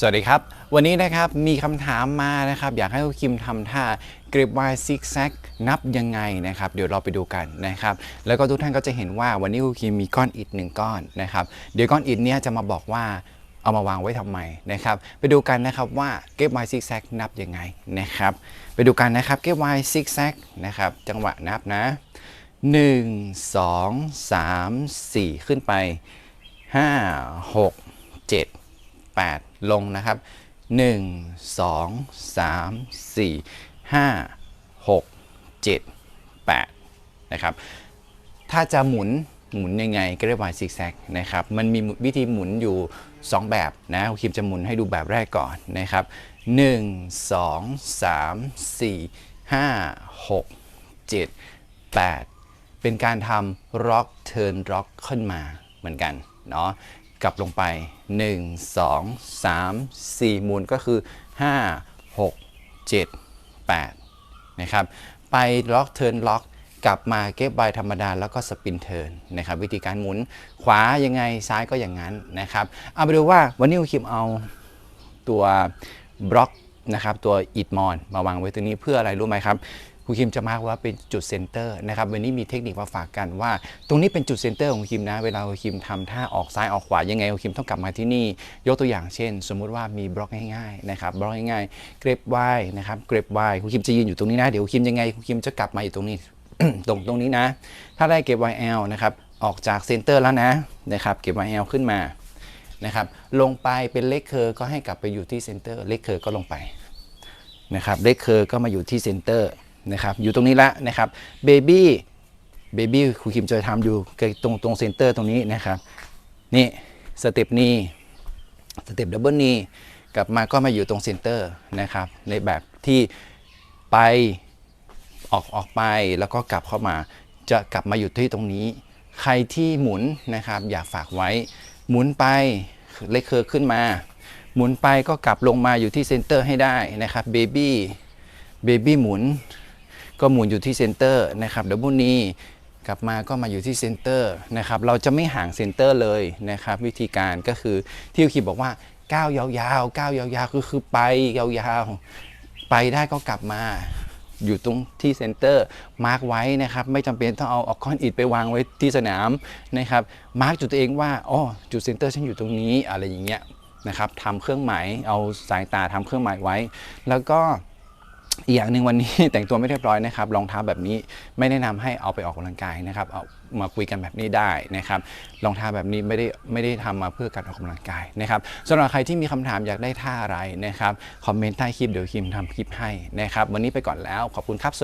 สวัสดีครับ วันนี้นะครับมีคำถามมานะครับ อยากให้คุณคิมทำท่า grip wide zigzag นับยังไงนะครับ เดี๋ยวเราไปดูกันนะครับ แล้วก็ทุกท่านก็จะเห็นว่าวันนี้คุณคิมมีก้อนอิฐหนึ่งก้อนนะครับ เดี๋ยวก้อนอิฐเนี้ยจะมาบอกว่าเอามาวางไว้ทำไมนะครับ ไปดูกันนะครับว่า grip wide zigzag นับยังไงนะครับ ไปดูกันนะครับ grip wide zigzag นะครับ จังหวะนับนะ 1 2 3 4 ขึ้นไป 5 6 7 8 ลงนะครับ 1 2 3 4 5 6 7 8 นะครับ ถ้าจะหมุนหมุนยังไงก็เรียกว่าซิกแซกนะครับ มันมีวิธีหมุนอยู่ 2 แบบนะคุณคิมจะหมุนให้ดูแบบแรกก่อนนะครับ 1 2 3 4 5 6 7 8 เป็นการทำ rock turn rock ขึ้นมาเหมือนกันเนาะ กลับลงไป 1 2 3 4 หมุนก็คือ 5 6 7 8 นะครับ ไป rock turn rock กลับมาเก็บใบธรรมดาแล้วก็สปินเทิร์นนะครับ วิธีการหมุนขวายังไงซ้ายก็อย่างนั้นนะครับ เอาไปดูว่าวันนี้คุณคิมเอาตัวบล็อกนะครับตัวอิดมอนมาวางไว้ตรงนี้เพื่ออะไรรู้ไหมครับ ครูคิมจะมาว่าเป็นจุดเซนเตอร์นะครับวันนี้มีเทคนิคมาฝากกันว่า ตรงนี้เป็นจุดเซนเตอร์ของคิมนะเวลาคิมทำท่าออกซ้ายออกขวายังไงคิมต้องกลับมาที่นี่ ยกตัวอย่างเช่น สมมุติว่ามีบล็อกง่ายๆนะครับบล็อกง่ายๆเกรฟไวนะครับเกรฟไวครูคิมจะยืนอยู่ตรงนี้นะเดี๋ยวคิมยังไงครูคิมจะกลับมาอยู่ตรงนี้ตรงตรงนี้นะ ถ้าได้เก็บ YL นะครับออกจากเซนเตอร์แล้วนะนะครับเก็บ YL ขึ้นมานะครับลงไปเป็นเลขเคอร์ก็ให้กลับไปอยู่ที่เซนเตอร์เลขเคอร์ก็ลงไปนะครับเลขเคอร์ก็มาอยู่ที่เซนเตอร์ นะครับอยู่ตรงนี้ละนะครับเบบี้เบบี้ครูคิมจะทำอยู่ตรงตรงเซนเตอร์ตรงนี้นะครับนี่สเต็ปนี้สเต็ปดับเบิลนี้กลับมาก็มาอยู่ตรงเซนเตอร์นะครับในแบบที่ไปออกออกไปแล้วก็กลับเข้ามาจะกลับมาอยู่ที่ตรงนี้ ใครที่หมุนนะครับ อยากฝากไว้ หมุนไปเลขเคอร์ขึ้นมา หมุนไปก็กลับลงมาอยู่ที่เซนเตอร์ให้ได้นะครับเบบี้เบบี้หมุน ก็หมุนอยู่ที่เซนเตอร์นะครับดับเบิลนี้กลับมาก็มาอยู่ที่เซนเตอร์นะครับเราจะไม่ห่างเซนเตอร์เลยนะครับวิธีการก็คือที่คิดบอกว่าก้าวยาวๆก้าวยาวๆก็คือไปยาวๆไปได้ก็กลับมาอยู่ตรงที่เซนเตอร์มาร์กไว้นะครับไม่จำเป็นต้องเอาออกก้อนอิฐไปวางไว้ที่สนามนะครับมาร์กจุดตัวเองว่าอ๋อจุดเซนเตอร์ฉันอยู่ตรงนี้อะไรอย่างเงี้ยนะครับทำเครื่องหมายเอาสายตาทำเครื่องหมายไว้ แล้วก็ อีกอย่างหนึ่งวันนี้แต่งตัวไม่เรียบร้อยนะครับรองเท้าแบบนี้ไม่แนะนำให้เอาไปออกกำลังกายนะครับเอามาคุยกันแบบนี้ได้นะครับรองเท้าแบบนี้ไม่ได้ไม่ได้ทำมาเพื่อการออกกำลังกายนะครับสำหรับใครที่มีคำถามอยากได้ท่าอะไรนะครับคอมเมนต์ใต้คลิปเดี๋ยวคิมทำคลิปให้นะครับวันนี้ไปก่อนแล้วขอบคุณครับสวัสดี